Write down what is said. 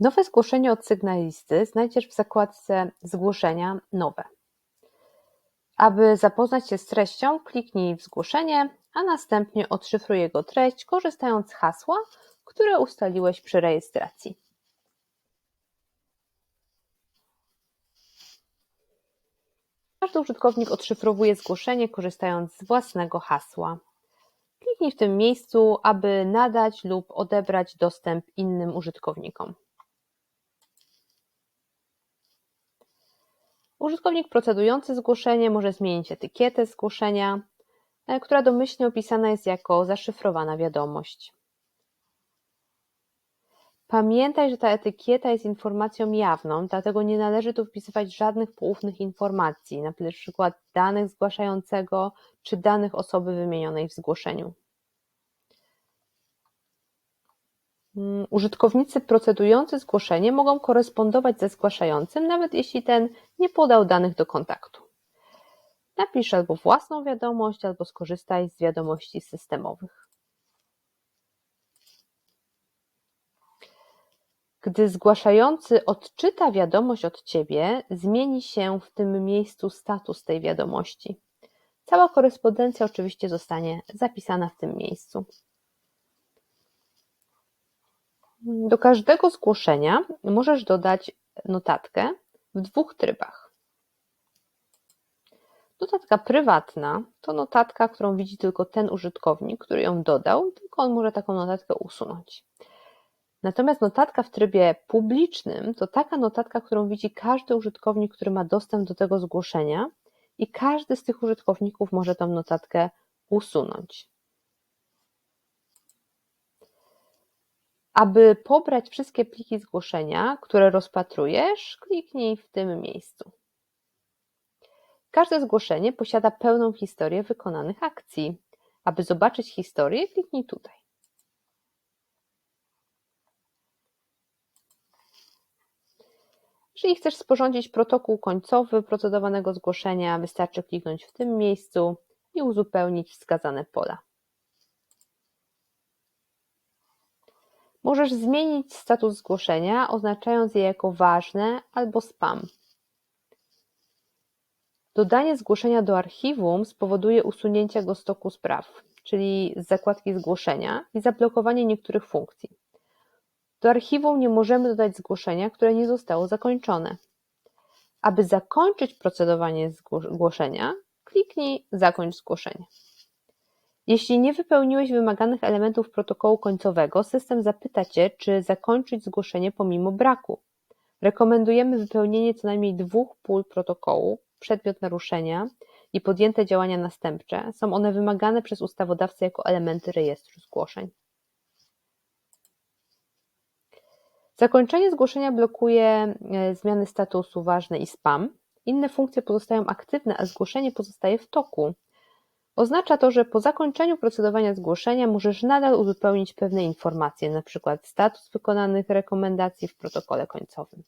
Nowe zgłoszenie od sygnalisty znajdziesz w zakładce Zgłoszenia nowe. Aby zapoznać się z treścią, kliknij w zgłoszenie, a następnie odszyfruj jego treść, korzystając z hasła, które ustaliłeś przy rejestracji. Każdy użytkownik odszyfrowuje zgłoszenie, korzystając z własnego hasła. Kliknij w tym miejscu, aby nadać lub odebrać dostęp innym użytkownikom. Użytkownik procedujący zgłoszenie może zmienić etykietę zgłoszenia, e, która domyślnie opisana jest jako zaszyfrowana wiadomość. Pamiętaj, że ta etykieta jest informacją jawną, dlatego nie należy tu wpisywać żadnych poufnych informacji, np. danych zgłaszającego czy danych osoby wymienionej w zgłoszeniu. Mm, użytkownicy procedujący zgłoszenie mogą korespondować ze zgłaszającym, nawet jeśli ten nie podał danych do kontaktu. Napisz albo własną wiadomość, albo skorzystaj z wiadomości systemowych. Gdy zgłaszający odczyta wiadomość od Ciebie, zmieni się w tym miejscu status tej wiadomości. Cała korespondencja oczywiście zostanie zapisana w tym miejscu. Do każdego zgłoszenia możesz dodać notatkę w dwóch trybach. Notatka prywatna to notatka, którą widzi tylko ten użytkownik, który ją dodał, tylko on może taką notatkę usunąć. Natomiast notatka w trybie publicznym to taka notatka, którą widzi każdy użytkownik, który ma dostęp do tego zgłoszenia i każdy z tych użytkowników może tę notatkę usunąć. Aby pobrać wszystkie pliki zgłoszenia, które rozpatrujesz, kliknij w tym miejscu. Każde zgłoszenie posiada pełną historię wykonanych akcji. Aby zobaczyć historię, kliknij tutaj. Jeżeli chcesz sporządzić protokół końcowy procedowanego zgłoszenia, wystarczy kliknąć w tym miejscu i uzupełnić wskazane pola. Możesz zmienić status zgłoszenia, oznaczając je jako ważne albo spam. Dodanie zgłoszenia do archiwum spowoduje usunięcie go z toku spraw, czyli z zakładki zgłoszenia i zablokowanie niektórych funkcji. Do archiwum nie możemy dodać zgłoszenia, które nie zostało zakończone. Aby zakończyć procedowanie zgłoszenia, kliknij Zakończ zgłoszenie. Jeśli nie wypełniłeś wymaganych elementów protokołu końcowego, system zapyta Cię, czy zakończyć zgłoszenie pomimo braku. Rekomendujemy wypełnienie co najmniej dwóch pól protokołu, przedmiot naruszenia i podjęte działania następcze. Są one wymagane przez ustawodawcę jako elementy rejestru zgłoszeń. Zakończenie zgłoszenia blokuje e, zmiany statusu ważne i spam. Inne funkcje pozostają aktywne, a zgłoszenie pozostaje w toku. Oznacza to, że po zakończeniu procedowania zgłoszenia możesz nadal uzupełnić pewne informacje, np. status wykonanych rekomendacji w protokole końcowym.